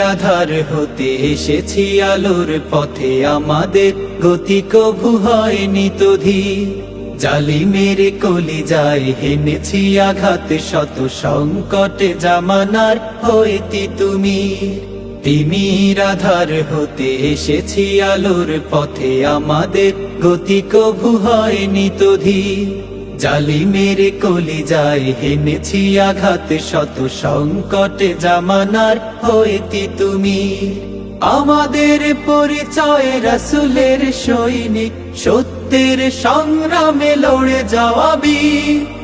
আধার হতে এসেছি আলোর পথে। আমাদের গতি কভু হয়নি তো ধীর। জালি মেরে কলি যায় হেনেছি আঘাত, শত সংকটে জামানার হইতি তুমি। তিমির আধার হতে এসেছি আলোর পথে। আমাদের গতি কভু হয়নি তো ধীর জালি মেরে কলি যায় হেনেছি আঘাত, শত সংকটে জামানার হইতি তুমি? আমাদের পরিচয় রাসুলের সৈনিক, সত্যের সংগ্রামে লড়ে যাওয়াবি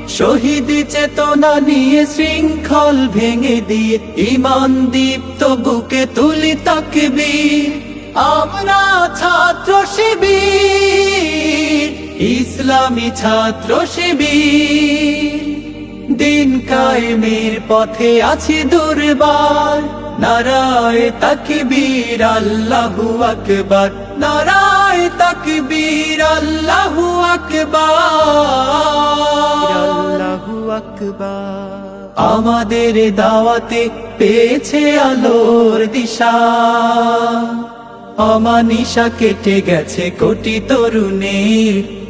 শহীদ চেতনা নিয়ে শৃঙ্খল ভেঙে দিয়ে ইমান দীপ্ত বুকে তুলি তাকবীর। আমরা ছাত্র শিবির। ইসলামী ছাত্র শিবির। দিন কায়েমের পথে আছি দুর্বার। নারায় তাকবীর আল্লাহু আকবার। নারায় তাকবীর আল্লাহু আকবার। আল্লাহু আকবার। আমাদের দাওয়াতে পেয়েছে আলোর দিশা। অমানিসা কেটে গেছে কোটি তরুণের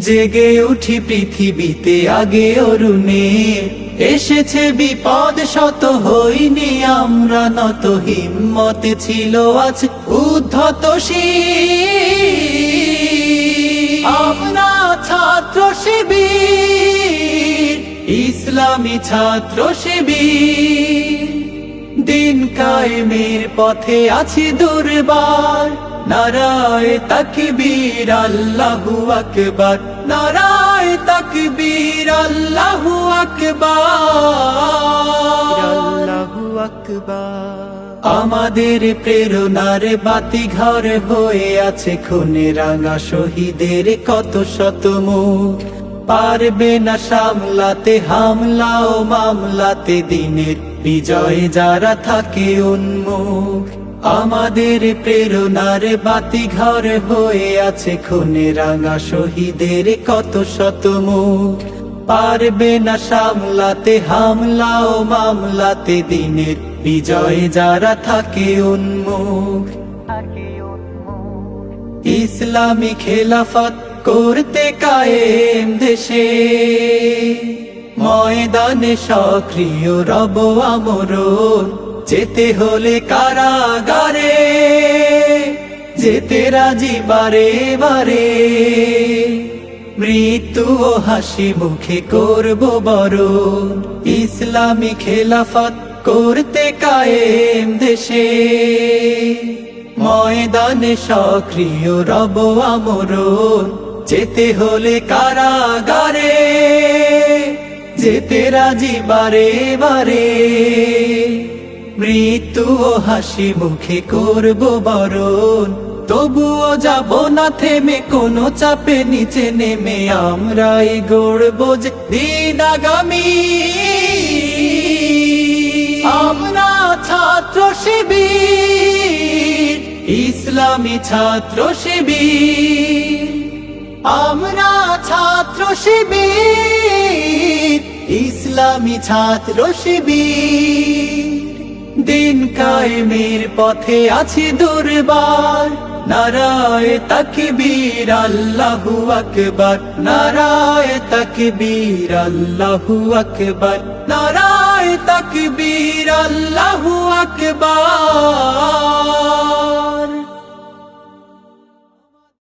জেগে উঠি পৃথিবীতে আগে অরুণে। এসেছে বিপদ, শত হইনি, আমরা নত হিম্মত ছিল আজ উদ্ধত। আমরা ছাত্র শিবির, ইসলামী ছাত্র শিবির। দিন কায়েমের পথে আছি দুর্বার। নারায় তাকবীর আল্লাহু আকবার। নারায় তাকবীর আল্লাহু আকবার। আল্লাহু আকবার। আমাদের প্রেরণার বাতি ঘর হয়ে আছে খুনে রাঙা শহীদের কত শত মুখ। পারবে না সামলাতে হামলা ও মামলাতে দিনের বিজয় যারা থাকে উন্মুখ। আমাদের প্রেরণার বাতি ঘর হয়ে আছে খুনে রাঙা শহীদের কত শত মুখ। পারবে না সামলাতে হামলা ও মামলাতে দিনের বিজয় যারা থাকে উন্মুখ। ইসলামী খেলাফত করতে কায়েম দেশে। ময়দানে সক্রিয় রব আমরণ। যেতে হলে কারাগারে, যেতে রাজি বারে বারে। মৃত্যু ও হাসি মুখে করব বরণ, ইসলামী খেলাফত করতে কায়েম দেশে। ময়দানে সক্রিয় রব আমরণ, যেতে হলে কারাগারে, যেতে রাজি বারে বারে। মৃত্যু হাসি মুখে করব বরণ। তবুও যাব না থেমে, কোনো চাপে নিচে নেমে আমরাই গড়ব যে দিন আগামী। আমরা ছাত্র শিবির, ইসলামী ছাত্র শিবির। আমরা ছাত্র শিবির, ইসলামী ছাত্র শিবির। দিন কায়েমের পথে আছি দুর্বার। নারায় তাকবীর, আল্লাহু আকবার। নারায় তাকবীর, আল্লাহু আকবার। নারায় তাকবীর, আল্লাহু আকবার।